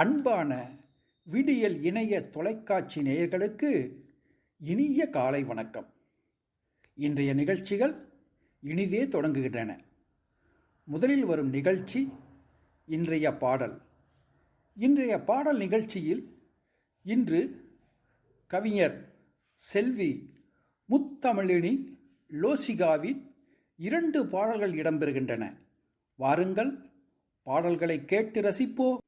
அன்பான விடியல் இணைய தொலைக்காட்சி நேயர்களுக்கு இனிய காலை வணக்கம். இன்றைய நிகழ்ச்சிகள் இனிதே தொடங்குகின்றன. முதலில் வரும் நிகழ்ச்சி இன்றைய பாடல். இன்றைய பாடல் நிகழ்ச்சியில் இன்று கவிஞர் செல்வி முத்தமிழினி லோசிகாவின் இரண்டு பாடல்கள் இடம்பெறுகின்றன. வாருங்கள் பாடல்களை கேட்டு ரசிப்போம்.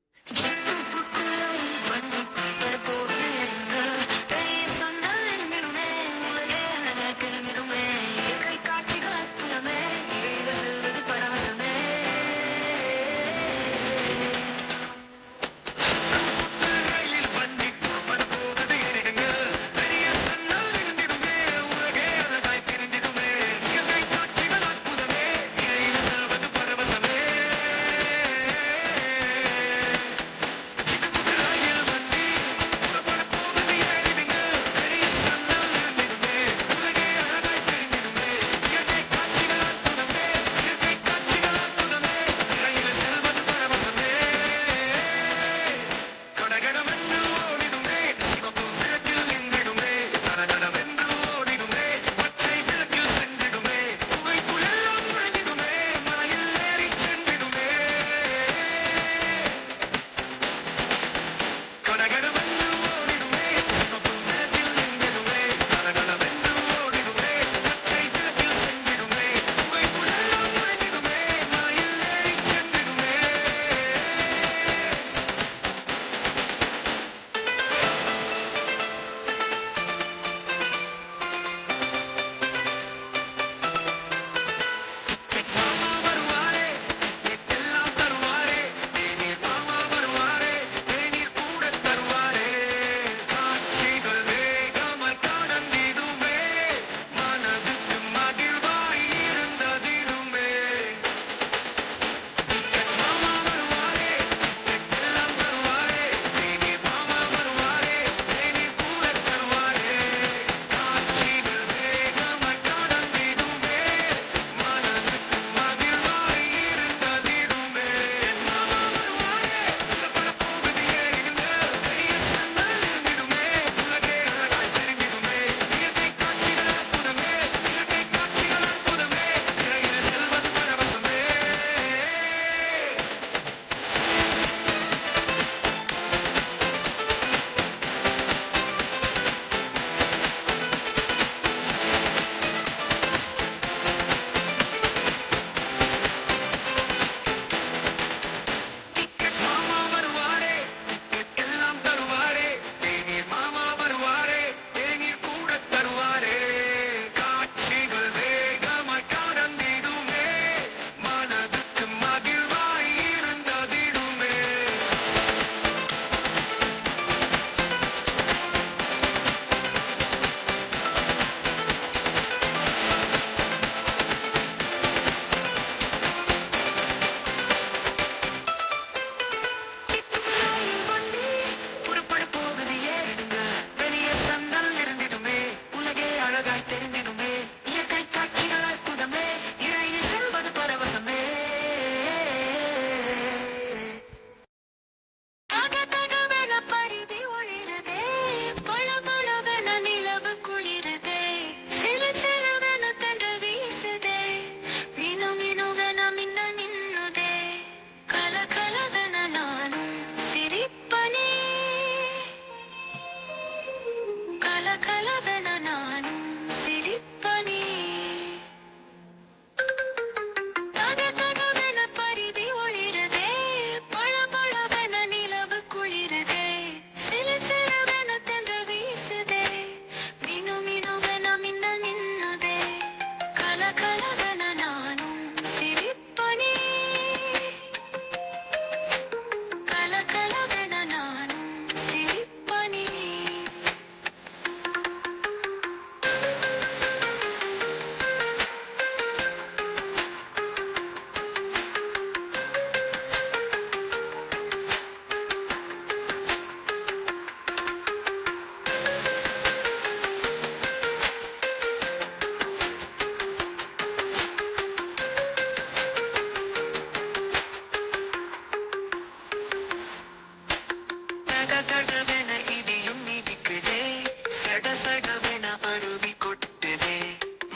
சட சடவென அருவி கொட்டுதே.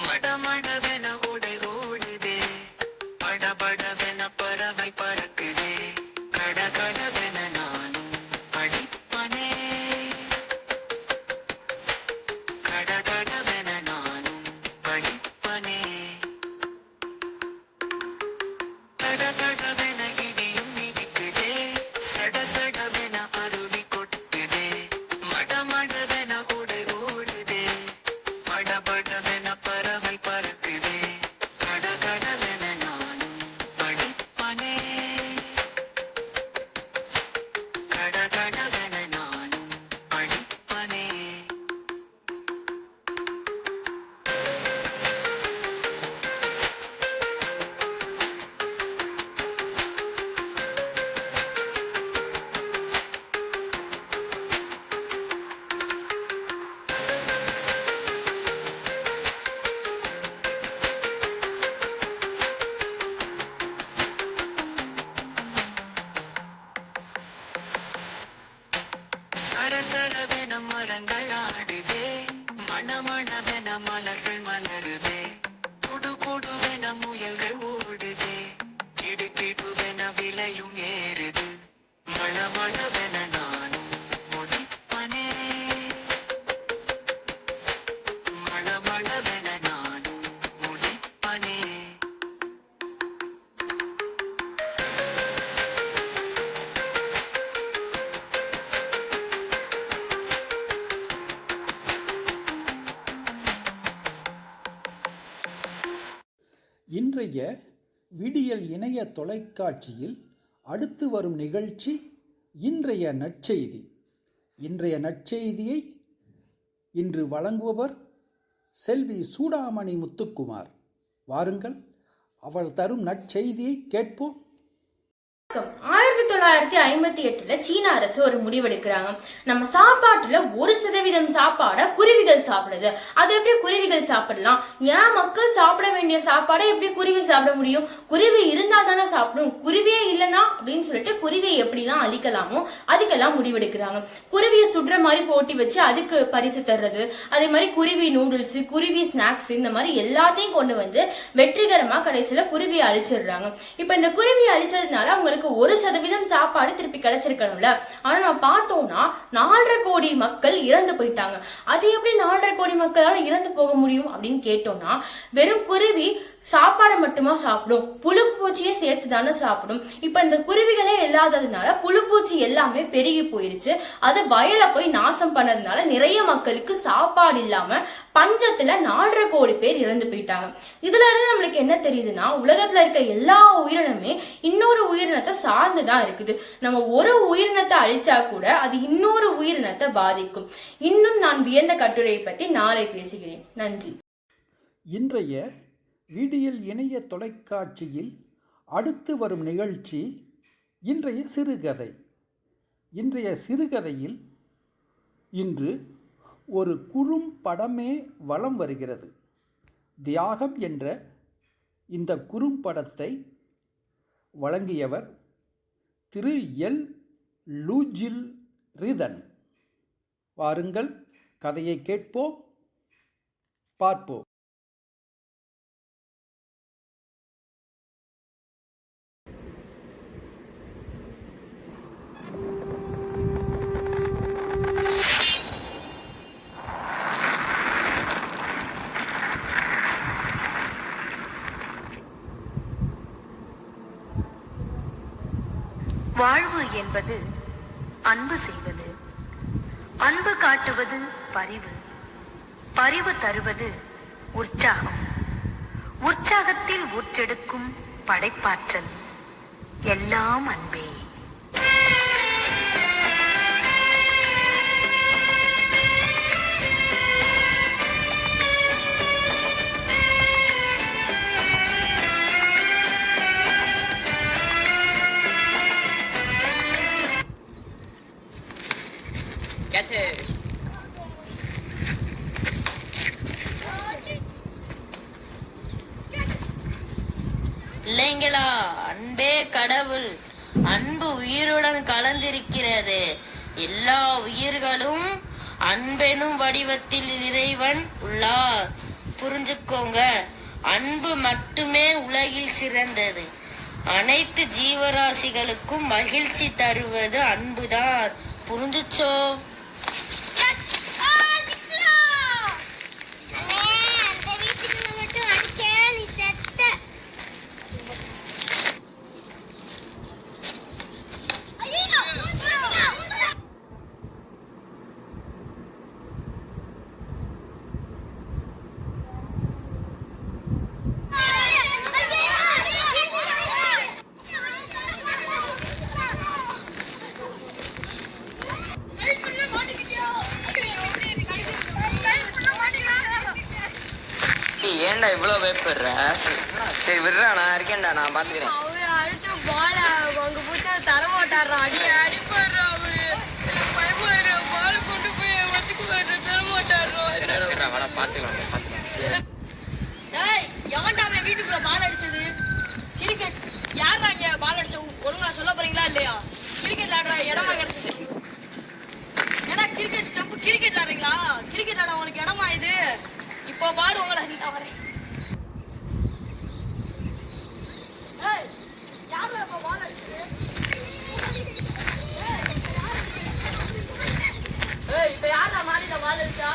மடமடவென மணமணவென நானும் முடிப்பனே மணமணவென நானும் முடிப்பனே இன்றைய விடியல் இணைய தொலைக்காட்சியில் அடுத்து வரும் நிகழ்ச்சி இன்றைய நற்செய்தி. இன்றைய நற்செய்தியை இன்று வழங்குபவர் செல்வி சூடாமணி முத்துக்குமார். வாருங்கள் அவள் தரும் நற்செய்தியை கேட்போம். ஆயிரத்தி தொள்ளாயிரத்தி ஐம்பத்தி எட்டுல சீன அரசு ஒரு முடிவெடுக்கிறாங்க. நம்ம சாப்பாட்டுல ஒரு சதவீதம் சாப்பாட குருவிகள் சாப்பிடுது. அது எப்படி குருவிகள் சாப்பிடலாம்? ஏன் மக்கள் சாப்பிட வேண்டிய சாப்பாடை எப்படி குருவி சாப்பிட முடியும்? குருவி இருந்தா தானே சாப்பிடும். குருவியே இல்லைன்னா அப்படின்னு சொல்லிட்டு குருவியை எப்படிலாம் அழிக்கலாமோ அதுக்கெல்லாம் முடிவெடுக்கிறாங்க. குருவியை சுடுற மாதிரி போட்டி வச்சு அதுக்கு பரிசு தர்றது. அதே மாதிரி குருவி நூடுல்ஸ் குருவி ஸ்நாக்ஸ் இந்த மாதிரி எல்லாத்தையும் கொண்டு வந்து வெற்றிகரமா கடைசியில குருவியை அழிச்சிடுறாங்க. இப்ப இந்த குருவியை அழிச்சதுனால அவங்களுக்கு ஒரு சதவீதம் சாப்பாடு திருப்பி கிடைச்சிருக்கணும்ல. ஆனா நம்ம பார்த்தோம்னா நாலரை கோடி மக்கள் இறந்து போயிட்டாங்க. அது எப்படி நாலரை கோடி மக்களால இறந்து போக முடியும் அப்படின்னு கேட்டோம்னா வெறும் குருவி சாப்பாடை மட்டுமா சாப்பிடும்? புழுப்பூச்சியை சேர்த்து தானே சாப்பிடும்? இப்போ இந்த குருவிகளே இல்லாததுனால புழுப்பூச்சி எல்லாமே பெருகி போயிருச்சு. அது வயலை போய் நாசம் பண்ணதுனால நிறைய மக்களுக்கு சாப்பாடு இல்லாம பஞ்சத்துல நாலரை கோடி பேர் இறந்து போயிட்டாங்க. இதுல இருந்து நம்மளுக்கு என்ன தெரியுதுன்னா உலகத்துல இருக்க எல்லா உயிரினமே இன்னொரு உயிரினத்தை சார்ந்துதான் இருக்குது. நம்ம ஒரு உயிரினத்தை அழிச்சா கூட அது இன்னொரு உயிரினத்தை பாதிக்கும். இன்னும் நான் வியந்த கட்டுரையை பத்தி நாளை பேசுகிறேன். நன்றி. இன்றைய விடியல் இணைய தொலைக்காட்சியில் அடுத்து வரும் நிகழ்ச்சி இன்றைய சிறுகதை. இன்றைய சிறுகதையில் இன்று ஒரு குறும்படமே வலம் வருகிறது. தியாகம் என்ற இந்த குறும்படத்தை வழங்கியவர் திரு எல். லூஜில் ரிதன். வாருங்கள் கதையை கேட்போம் பார்ப்போம். வாழ்வு என்பது அன்பு செய்வது. அன்பு காட்டுவது பரிவு. பரிவு தருவது உற்சாகம். உற்சாகத்தில் ஊற்றெடுக்கும் படைப்பாற்றல். எல்லாம் அன்பே. গেছে இல்லைங்களா? அன்பே கடவுள் அன்பு உயிருடன் கலந்திருக்கிறது. எல்லா உயிர்களும் அன்பெனும் வடிவத்தில் இறைவன் உள்ளார். புரிஞ்சுக்கோங்க அன்பு மட்டுமே உலகில் சிறந்தது. அனைத்து ஜீவராசிகளுக்கும் மகிழ்ச்சி தருவது அன்புதான். புரிஞ்சுச்சோ? ஏன்டா இவ்வளோ பயப்படுற? சரி விடுறா நான் இருக்கேன்டா நான் பாத்துக்கிறேன். அவரு அடிச்சு பால அங்க போச்சா தர மாட்டாரா அடி அடிப்பாரு அவரு. பயப்படுற பால கொண்டு போய் வச்சுக்குவாரு தர மாட்டாரா வாடா பாத்துக்கலாம் பாத்துக்கலாம். ஏய் அவன் வீட்டுக்குள்ள பால் அடிச்சது? கிரிக்கெட் யாரா இங்க பால் அடிச்ச? ஒழுங்கா சொல்ல போறீங்களா இல்லையா? கிரிக்கெட் ஆடுற இடமா கிடைச்சது. ஏடா கிரிக்கெட் ஸ்டெப் கிரிக்கெட் ஆடுறீங்களா கிரிக்கெட் ஆட உங்களுக்கு இடமா இது? இப்போ பாரு உங்களை வரேன் ஏய் யாரா இப்ப பால் அடிச்சது ஏய் இப்ப யாரா மாடியில பால் அடிச்சா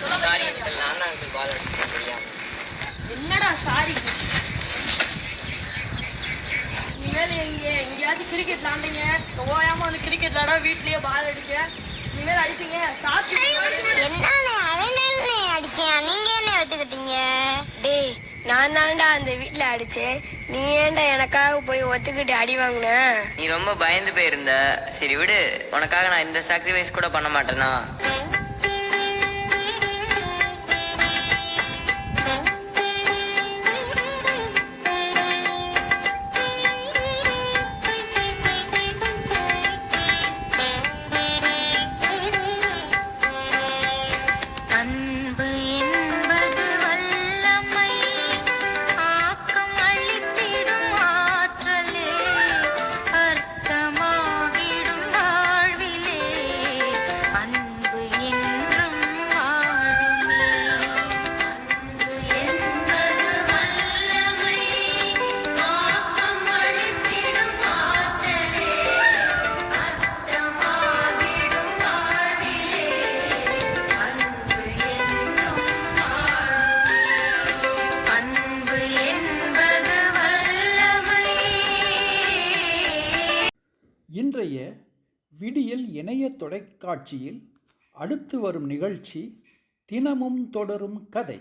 சொல்ல சாரி போறீங்களா இல்லையா? நான் தான் அங்கிள் பால் அடிச்சேன் தெரியாம. என்னடா சாரி? இனிமேல் எங்க எங்கேயாவது கிரிக்கெட் விளாண்டீங்க. ஓயாம வந்து கிரிக்கெட் விளாட வீட்லயே பால் அடிக்க. இனிமேல் அடிப்பீங்க. சாப்பிட்டு என்னண்ணே அவன் அடிச்சான்? நீங்க என்ன ஒத்துக்கிட்டீங்க டேய் நான் தான்டா அந்த வீட்ல அடிச்சேன். நீ ஏன்டா எனக்காக போய் ஒத்துக்கிட்டு அடி வாங்கின? நீ ரொம்ப பயந்து போயிருந்த. சரி விடு. உனக்காக நான் இந்த சாக்ரிஃபைஸ் கூட பண்ண மாட்டேனா? இன்றைய விடியல் இணைய தொலைக்காட்சியில் அடுத்து வரும் நிகழ்ச்சி தினமும் தொடரும் கதை.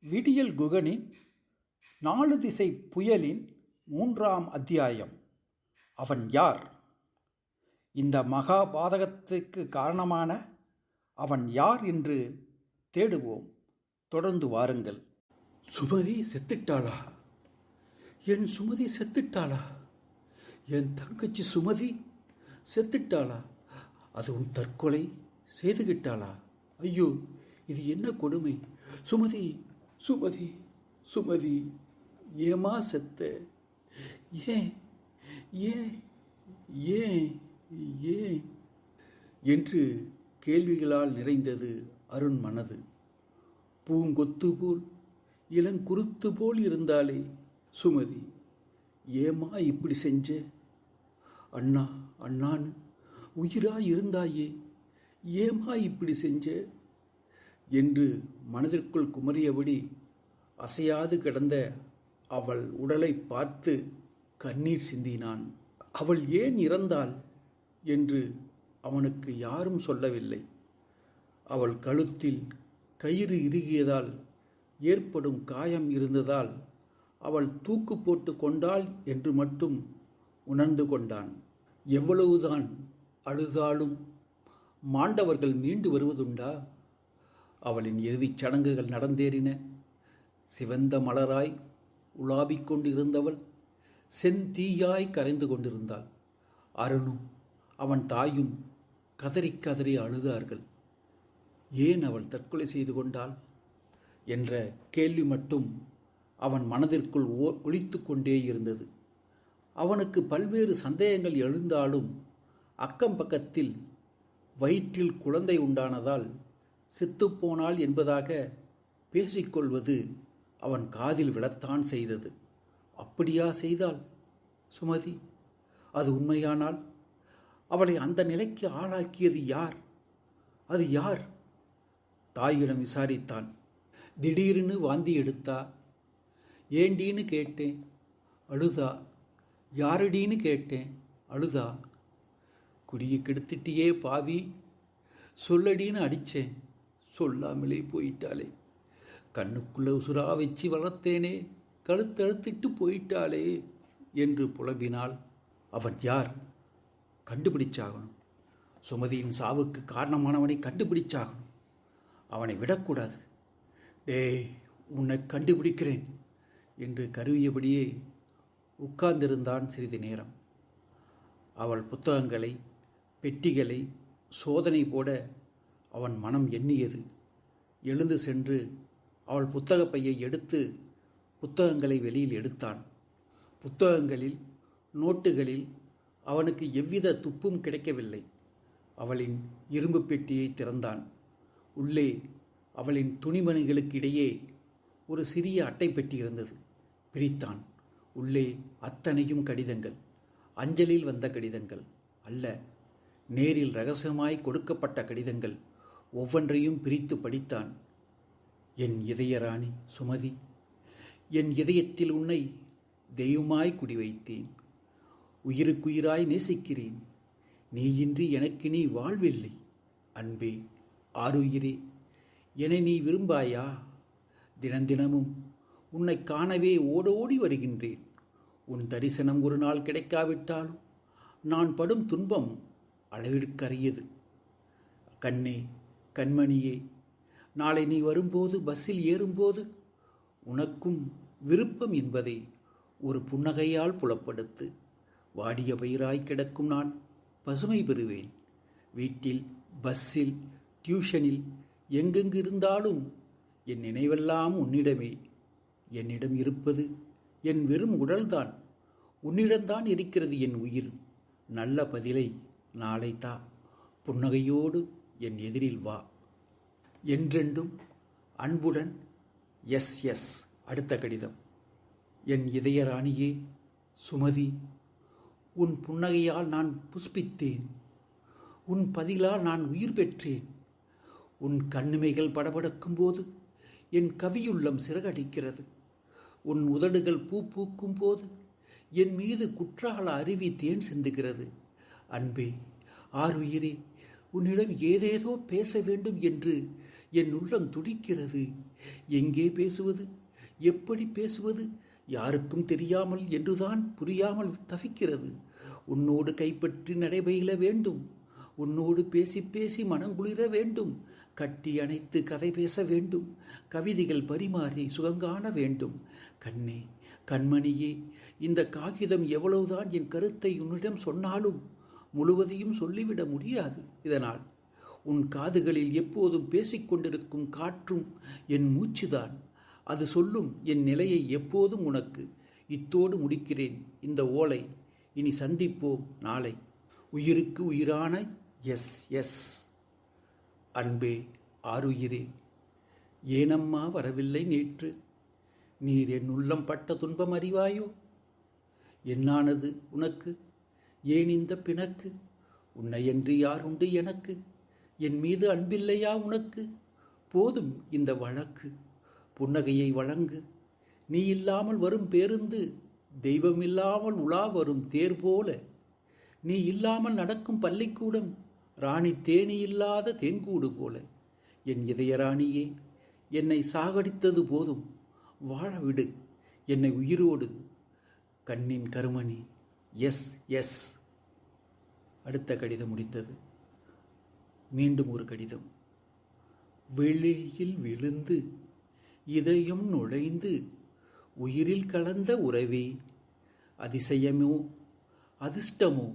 விடியல் குகனின் நாலு திசை புயலின் மூன்றாம் அத்தியாயம். அவன் யார்? இந்த மகாபாதகத்துக்கு காரணமான அவன் யார் என்று தேடுவோம். தொடர்ந்து வாருங்கள். சுமதி செத்துட்டாளா? என் சுமதி செத்துட்டாளா? என் தங்கச்சி சுமதி செத்துட்டாளா? அதுவும் தற்கொலை செய்துகிட்டாளா? ஐயோ இது என்ன கொடுமை? சுமதி சுமதி சுமதி ஏமா செத்த? ஏன் ஏன் ஏன் ஏன்? என்று கேள்விகளால் நிறைந்தது அருண் மனது. பூங்கொத்து போல் இளங்குருத்து போல் இருந்தாலே சுமதி. ஏமா இப்படி செஞ்ச? அண்ணா அண்ணான்னு உயிரா இருந்தாயே ஏமா இப்படி செஞ்ச? என்று மனதிற்குள் குமரியபடி அசையாது கிடந்த அவள் உடலை பார்த்து கண்ணீர் சிந்தினான். அவள் ஏன் இறந்தாள் என்று அவனுக்கு யாரும் சொல்லவில்லை. அவள் கழுத்தில் கயிறு இறுகியதால் ஏற்படும் காயம் இருந்ததால் அவள் தூக்கு போட்டு கொண்டாள் என்று மட்டும் உணர்ந்து கொண்டான். எவ்வளவுதான் அழுதாலும் மாண்டவர்கள் மீண்டு வருவதுண்டா? அவளின் இறுதிச் சடங்குகள் நடந்தேறின. சிவந்த மலராய் உலாவிக் கொண்டிருந்தவள் செந்தீயாய் கரைந்து கொண்டிருந்தாள். அருணும் அவன் தாயும் கதறி கதறி அழுதார்கள். ஏன் அவள் தற்கொலை செய்து கொண்டாள்? என்ற கேள்வி மட்டும் அவன் மனதிற்குள் ஓ ஒலித்து கொண்டே இருந்தது. அவனுக்கு பல்வேறு சந்தேகங்கள் எழுந்தாலும் அக்கம் பக்கத்தில் வயிற்றில் குழந்தை உண்டானதால் செத்துப்போனாள் என்பதாக பேசிக்கொள்வது அவன் காதில் விழத்தான் செய்தது. அப்படியா செய்தால் சுமதி? அது உண்மையானால் அவளை அந்த நிலைக்கு ஆளாக்கியது யார்? அது யார்? தாயிடம் விசாரித்தான். திடீர்னு வாந்தி எடுத்தா? ஏண்டீன்னு கேட்டேன். அழுதா? யாரடின்னு கேட்டேன். அழுதா? குடியை கெடுத்துட்டியே பாவி. சொல்லடின்னு அடித்தேன் சொல்லாமலே போயிட்டாளே. கண்ணுக்குள்ளே உசுரா வச்சு வளர்த்தேனே. கழுத்தழுத்திட்டு போயிட்டாளே என்று புலம்பினால் அவன் யார்? கண்டுபிடிச்சாகணும். சுமதியின் சாவுக்கு காரணமானவனை கண்டுபிடிச்சாகணும். அவனை விடக்கூடாது. டேய் உன்னை கண்டுபிடிக்கிறேன் என்று கருவியபடியே உட்கார்ந்திருந்தான் சிறிது நேரம். அவள் புத்தகங்களை பெட்டிகளை சோதனை போட அவன் மனம் எண்ணியது. எழுந்து சென்று அவள் புத்தக பையை எடுத்து புத்தகங்களை வெளியில் எடுத்தான். புத்தகங்களில் நோட்டுகளில் அவனுக்கு எவ்வித துப்பும் கிடைக்கவில்லை. அவளின் இரும்பு பெட்டியை திறந்தான். உள்ளே அவளின் துணிமணிகளுக்கு இடையே ஒரு சிறிய அட்டை பெட்டி இருந்தது. பிரித்தான். உள்ளே அத்தனையும் கடிதங்கள். அஞ்சலில் வந்த கடிதங்கள் அல்ல. நேரில் ரகசியமாய் கொடுக்கப்பட்ட கடிதங்கள் ஒவ்வொன்றையும் பிரித்து படித்தான். என் இதயராணி சுமதி என் இதயத்தில் உன்னை தெய்வமாய் குடி வைத்தேன் உயிருக்குயிராய் நேசிக்கிறேன். நீயின்றி எனக்கு நீ வாழ்வில்லை. அன்பே ஆருயிரே என்னை நீ விரும்பாயா? தினந்தினமும் உன்னை காணவே ஓடோடி வருகின்றேன். உன் தரிசனம் ஒரு நாள் கிடைக்காவிட்டாலும் நான் படும் துன்பம் அளவிற்கரியது. கண்ணே கண்மணியே நாளை நீ வரும்போது பஸ்ஸில் ஏறும்போது உனக்கும் விருப்பம் என்பதை ஒரு புன்னகையால் புலப்படுத்து. வாடிய பயிராய் கிடக்கும் நான் பசுமை பெறுவேன். வீட்டில் பஸ்ஸில் டியூஷனில் எங்கெங்கிருந்தாலும் என் நினைவெல்லாம் உன்னிடமே. என்னிடம் இருப்பது என் வெறும் உடல்தான். உன்னிடம்தான் இருக்கிறது என் உயிர். நல்ல பதிலை நாளை தா. புன்னகையோடு என் எதிரில் வா. என்றென்றும் அன்புடன் எஸ் எஸ். அடுத்த கடிதம். என் இதயராணியே சுமதி உன் புன்னகையால் நான் புஷ்பித்தேன். உன் பதிலால் நான் உயிர் பெற்றேன். உன் கண்ணுமைகள் படபடக்கும் போது என் கவியுள்ளம் சிறகடிக்கிறது. உன் உதடுகள் பூ பூக்கும் போது என் மீது குற்றால அருவி தேன் சிந்துகிறது. அன்பே ஆறுயிரே உன்னிடம் ஏதேதோ பேச வேண்டும் என்று என் உள்ளம் துடிக்கிறது. எங்கே பேசுவது எப்படி பேசுவது யாருக்கும் தெரியாமல் என்றுதான் புரியாமல் தவிக்கிறது. உன்னோடு கைப்பற்றி நடைபெயில வேண்டும். உன்னோடு பேசி பேசி மனங்குளிர வேண்டும். கட்டி அணைத்து கதை பேச வேண்டும். கவிதைகள் பரிமாறி சுகங்காண வேண்டும். கண்ணே கண்மணியே இந்த காகிதம் எவ்வளவுதான் என் கருத்தை உன்னிடம் சொன்னாலும் முழுவதையும் சொல்லிவிட முடியாது. இதனால் உன் காதுகளில் எப்போதும் பேசிக்கொண்டிருக்கும் காற்றும் என் மூச்சுதான். அது சொல்லும் என் நிலையை எப்போதும் உனக்கு. இத்தோடு முடிக்கிறேன் இந்த ஓலை. இனி சந்திப்போம் நாளை. உயிருக்கு உயிரான எஸ் எஸ். அன்பே ஆருயிரே ஏனம்மா வரவில்லை நேற்று. நீர் என் உள்ளம் பட்ட துன்பம் அறிவாயோ? என்னானது உனக்கு? ஏன் இந்த பிணக்கு? உன்னையன்றி யார் உண்டு எனக்கு? என் மீது அன்பில்லையா உனக்கு? போதும் இந்த வழக்கு. புன்னகையை வழங்கு. நீ இல்லாமல் வரும் பேருந்து. தெய்வமில்லாமல் உலா வரும் தேர் போல. நீ இல்லாமல் நடக்கும் பள்ளிக்கூடம். ராணி தேனி இல்லாத தேன்கூடு போல. என் இதயராணியே என்னை சாகடித்தது போதும். வாழ விடு. என்னை உயிரோடு கண்ணின் கருமணி. S S. அடுத்த கடிதம் முடித்தது மீண்டும் ஒரு கடிதம். வெளியில் விழுந்து இதயம் நுழைந்து உயிரில் கலந்த உறவே அதிசயமோ அதிர்ஷ்டமோ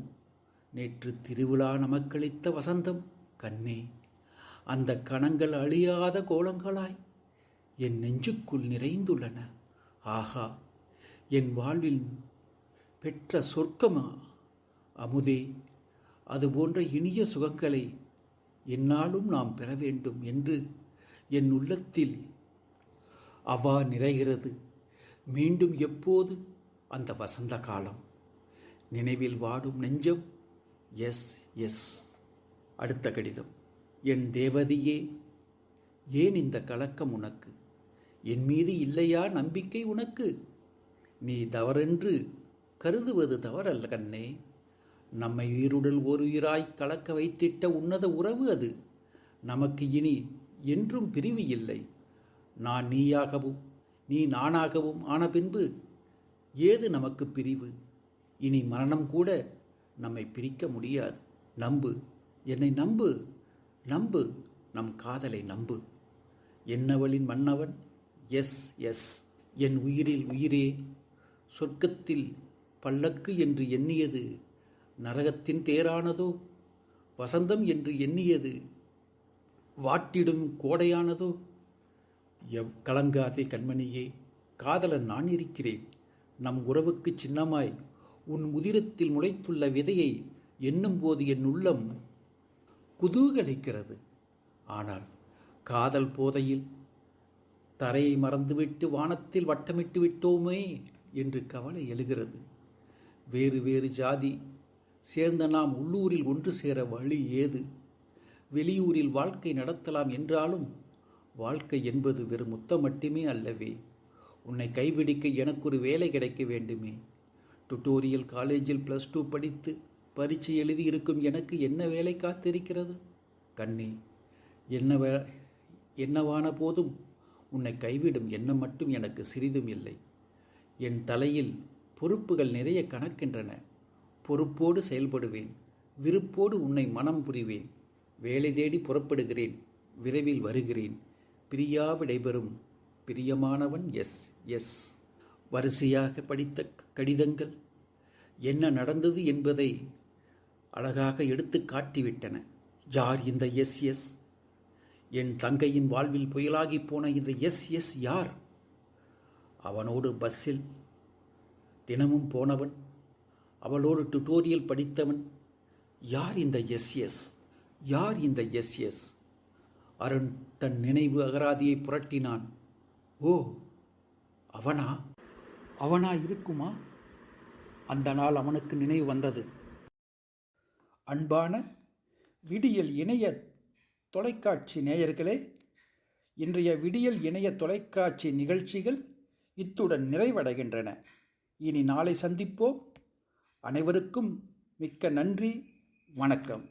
நேற்று திருவிழா நமக்களித்த வசந்தம் கண்ணே. அந்த கணங்கள் அழியாத கோலங்களாய் என் நெஞ்சுக்குள் நிறைந்துள்ளன. ஆகா என் வாழ்வில் பெற்ற சொர்க்கமா? அமுதே அதுபோன்ற இனிய சுகங்களை என்னாலும் நாம் பெற வேண்டும் என்று என் உள்ளத்தில் அவா நிறைகிறது. மீண்டும் எப்போது? அந்த வசந்த காலம். நினைவில் வாடும் நெஞ்சம் எஸ் எஸ். அடுத்த கடிதம். என் தேவதையே ஏன் இந்த கலக்கம் உனக்கு? என் மீது இல்லையா நம்பிக்கை உனக்கு? நீ தவறென்று கருதுவது தவறல்ல கண்ணே. நம்மை உயிருடல் ஒரு உயிராய் கலக்க வைத்திட்ட உன்னத உறவு அது. நமக்கு இனி என்றும் பிரிவு இல்லை. நான் நீயாகவும் நீ நானாகவும் ஆன பின்பு ஏது நமக்கு பிரிவு? இனி மரணம் கூட நம்மை பிரிக்க முடியாது. நம்பு என்னை நம்பு நம்பு நம் காதலை நம்பு. என்னவளின் மன்னவன் எஸ் எஸ். என் உயிரில் உயிரே. சொர்க்கத்தில் பல்லக்கு என்று எண்ணியது நரகத்தின் தேரானதோ? வசந்தம் என்று எண்ணியது வாட்டிடும் கோடையானதோ? எவ் கலங்காதே கண்மணியே. காதலன் நான் இருக்கிறேன். நம் உறவுக்கு சின்னமாய் உன் உதிரத்தில் முளைத்துள்ள விதையை எண்ணும்போது என் உள்ளம் குதூகலிக்கிறது. ஆனால் காதல் போதையில் தரையை மறந்துவிட்டு வானத்தில் வட்டமிட்டு விட்டோமே என்று கவலை எழுகிறது. வேறு வேறு ஜாதி சேர்ந்த நாம் உள்ளூரில் ஒன்று சேர வழி ஏது? வெளியூரில் வாழ்க்கை நடத்தலாம் என்றாலும் வாழ்க்கை என்பது வெறும் முத்தம் மட்டுமே அல்லவே உன்னை கைபிடிக்க எனக்கு ஒரு வேலை கிடைக்க வேண்டுமே. டுட்டோரியல் காலேஜில் ப்ளஸ் டூ படித்து பரீட்சை எழுதியிருக்கும் எனக்கு என்ன வேலை காத்திருக்கிறது? கண்ணே என்ன வே என்னவான போதும் உன்னை கைவிடும் எண்ணம் மட்டும் எனக்கு சிறிதும் இல்லை. என் தலையில் பொறுப்புகள் நிறைய கணக்கின்றன. பொறுப்போடு செயல்படுவேன். விருப்போடு உன்னை மனம் புரிவேன். வேலை தேடி புறப்படுகிறேன். விரைவில் வருகிறேன். பிரியா விடைபெறும் பிரியமானவன் எஸ் எஸ். வரிசையாக படித்த கடிதங்கள். என்ன நடந்தது என்பதை அழகாக எடுத்து காட்டிவிட்டன. யார் இந்த எஸ் எஸ்? என் தங்கையின் வாழ்வில் புயலாகி போன இந்த எஸ் எஸ் யார்? அவனோடு பஸ்ஸில் தினமும் போனவன் அவளோடு டுட்டோரியல் படித்தவன். யார் இந்த எஸ் எஸ்? யார் இந்த எஸ் எஸ்? அருண் தன் நினைவு அகராதியை புரட்டினான். ஓ அவனா? அவனா இருக்குமா? அந்த நாள் அவனுக்கு நினைவு வந்தது. அன்பான விடியல் இணைய தொலைக்காட்சி நேயர்களே இன்றைய விடியல் இணைய தொலைக்காட்சி நிகழ்ச்சிகள் இத்துடன் நிறைவடைகின்றன. இனி நாளை சந்திப்போம். அனைவருக்கும் மிக்க நன்றி. வணக்கம்.